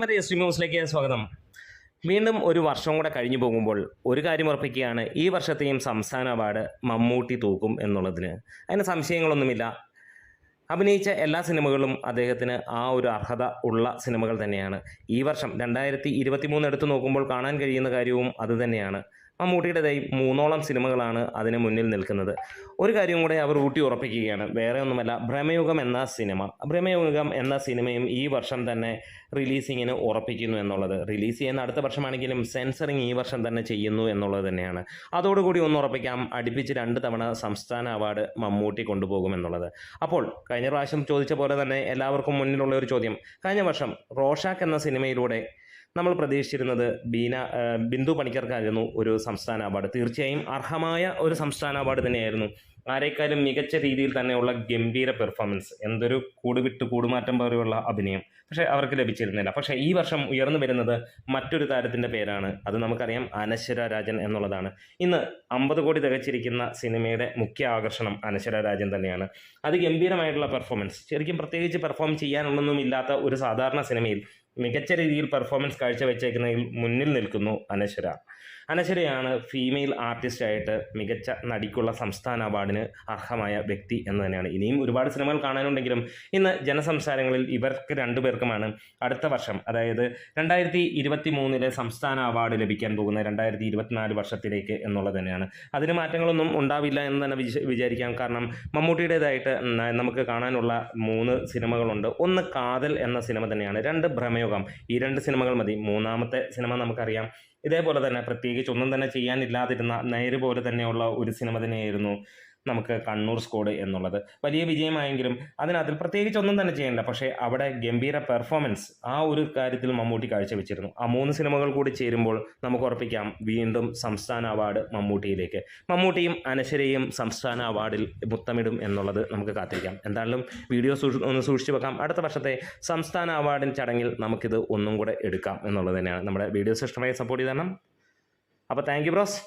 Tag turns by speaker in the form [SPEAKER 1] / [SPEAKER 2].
[SPEAKER 1] മതി എസ് ന്യൂസിലേക്ക് സ്വാഗതം. വീണ്ടും ഒരു വർഷം കൂടെ കഴിഞ്ഞു പോകുമ്പോൾ ഒരു കാര്യം ഉറപ്പിക്കുകയാണ് ഈ വർഷത്തെയും സംസ്ഥാന അവാർഡ് മമ്മൂട്ടി തൂക്കും എന്നുള്ളതിന്. അതിന് സംശയങ്ങളൊന്നുമില്ല. അഭിനയിച്ച എല്ലാ സിനിമകളും അദ്ദേഹത്തിന് ആ ഒരു അർഹത ഉള്ള സിനിമകൾ തന്നെയാണ്. ഈ വർഷം രണ്ടായിരത്തി ഇരുപത്തി മൂന്ന് എടുത്തു നോക്കുമ്പോൾ കാണാൻ കഴിയുന്ന കാര്യവും അതുതന്നെയാണ് മമ്മൂട്ടിയുടേതായി മൂന്നോളം സിനിമകളാണ് അതിന് മുന്നിൽ നിൽക്കുന്നത്. ഒരു കാര്യം കൂടെ അവർ ഊട്ടി ഉറപ്പിക്കുകയാണ്. വേറെ ഒന്നുമല്ല ഭ്രമയുഗം എന്ന സിനിമ. ഭ്രമയുഗം എന്ന സിനിമയും ഈ വർഷം തന്നെ റിലീസിങ്ങിന് ഉറപ്പിക്കുന്നു എന്നുള്ളത്. റിലീസ് ചെയ്യുന്ന അടുത്ത വർഷമാണെങ്കിലും സെൻസറിങ് ഈ വർഷം തന്നെ ചെയ്യുന്നു എന്നുള്ളത് തന്നെയാണ്. അതോടുകൂടി ഒന്ന് ഉറപ്പിക്കാം അടുപ്പിച്ച് രണ്ട് തവണ സംസ്ഥാന അവാർഡ് മമ്മൂട്ടി കൊണ്ടുപോകും എന്നുള്ളത്. അപ്പോൾ കഴിഞ്ഞ പ്രാവശ്യം ചോദിച്ച പോലെ തന്നെ എല്ലാവർക്കും മുന്നിലുള്ള ഒരു ചോദ്യം. കഴിഞ്ഞ വർഷം റോഷാക്ക് എന്ന സിനിമയിലൂടെ നമ്മൾ പ്രതീക്ഷിച്ചിരുന്നത് ബീന ബിന്ദു പണിക്കർക്കായിരുന്നു ഒരു സംസ്ഥാന അവാർഡ്. തീർച്ചയായും അർഹമായ ഒരു സംസ്ഥാന അവാർഡ് തന്നെയായിരുന്നു. ആരേക്കാളും മികച്ച രീതിയിൽ തന്നെയുള്ള ഗംഭീര പെർഫോമൻസ് എന്തൊരു കൂടുവിട്ട് കൂടുമാറ്റം പോലെയുള്ള അഭിനയം. പക്ഷെ അവർക്ക് ലഭിച്ചിരുന്നില്ല. പക്ഷെ ഈ വർഷം ഉയർന്നു വരുന്നത് മറ്റൊരു താരത്തിന്റെ പേരാണ്. അത് നമുക്കറിയാം അനശ്വര രാജൻ എന്നുള്ളതാണ്. ഇന്ന് അമ്പത് കോടി തികച്ചിരിക്കുന്ന സിനിമയുടെ മുഖ്യ ആകർഷണം അനശ്വര രാജൻ തന്നെയാണ്. അത് ഗംഭീരമായിട്ടുള്ള പെർഫോമൻസ് ശരിക്കും പ്രത്യേകിച്ച് പെർഫോം ചെയ്യാനുള്ളൊന്നും ഇല്ലാത്ത ഒരു സാധാരണ സിനിമയിൽ മികച്ച രീതിയിൽ പെർഫോമൻസ് കാഴ്ചവെച്ചേക്കുന്നതിൽ മുന്നിൽ നിൽക്കുന്നു അനശ്വര. അനശ്വരയാണ് ഫീമെയിൽ ആർട്ടിസ്റ്റായിട്ട് മികച്ച നടിക്കുള്ള സംസ്ഥാന അവാർഡിന് അർഹമായ വ്യക്തി എന്ന് തന്നെയാണ്. ഇനിയും ഒരുപാട് സിനിമകൾ കാണാനുണ്ടെങ്കിലും ഇന്ന് ജനസംസാരങ്ങളിൽ ഇവർക്ക് രണ്ടുപേർക്കുമാണ് അടുത്ത വർഷം. അതായത് രണ്ടായിരത്തി ഇരുപത്തി മൂന്നിലെ സംസ്ഥാന അവാർഡ് ലഭിക്കാൻ പോകുന്ന രണ്ടായിരത്തി ഇരുപത്തിനാല് വർഷത്തിലേക്ക് എന്നുള്ളത് തന്നെയാണ്. അതിന് മാറ്റങ്ങളൊന്നും ഉണ്ടാവില്ല എന്ന് തന്നെ വിച- വിചാരിക്കാം. കാരണം മമ്മൂട്ടിയുടേതായിട്ട് നമുക്ക് കാണാനുള്ള മൂന്ന് സിനിമകളുണ്ട്. ഒന്ന് കാതൽ എന്ന സിനിമ തന്നെയാണ്. രണ്ട് ഭ്രമയോഗം. ഈ രണ്ട് സിനിമകൾ മതി. മൂന്നാമത്തെ സിനിമ നമുക്കറിയാം. ഇതേപോലെ തന്നെ പ്രത്യേകിച്ച് ഒന്നും തന്നെ ചെയ്യാനില്ലാതിരുന്ന നേര് പോലെ തന്നെയുള്ള ഒരു സിനിമ തന്നെയായിരുന്നു. നമുക്ക് കണ്ണൂർ സ്കോഡ് എന്നുള്ളത്. വലിയ വിജയമായെങ്കിലും അതിനകത്തിൽ പ്രത്യേകിച്ച് ഒന്നും തന്നെ ചെയ്യണ്ട പക്ഷേ അവിടെ ഗംഭീര പെർഫോമൻസ് ആ ഒരു കാര്യത്തിൽ മമ്മൂട്ടി കാഴ്ചവെച്ചിരുന്നു. ആ മൂന്ന് സിനിമകൾ കൂടി ചേരുമ്പോൾ നമുക്ക് ഉറപ്പിക്കാം വീണ്ടും സംസ്ഥാന അവാർഡ് മമ്മൂട്ടിയിലേക്ക്. മമ്മൂട്ടിയും അനശ്വരയും സംസ്ഥാന അവാർഡിൽ മുത്തമിടും എന്നുള്ളത് നമുക്ക് കാത്തിരിക്കാം. എന്തായാലും വീഡിയോ ഒന്ന് സൂക്ഷിച്ചു വെക്കാം. അടുത്ത വർഷത്തെ സംസ്ഥാന അവാർഡിൻ ചടങ്ങിൽ നമുക്കിത് ഒന്നും കൂടെ എടുക്കാം എന്നുള്ളത് തന്നെയാണ് നമ്മുടെ വീഡിയോസ് ഇഷ്ടമായി സപ്പോർട്ട് ചെയ്തു തരണം അപ്പോൾ താങ്ക് യു ബ്രോസ്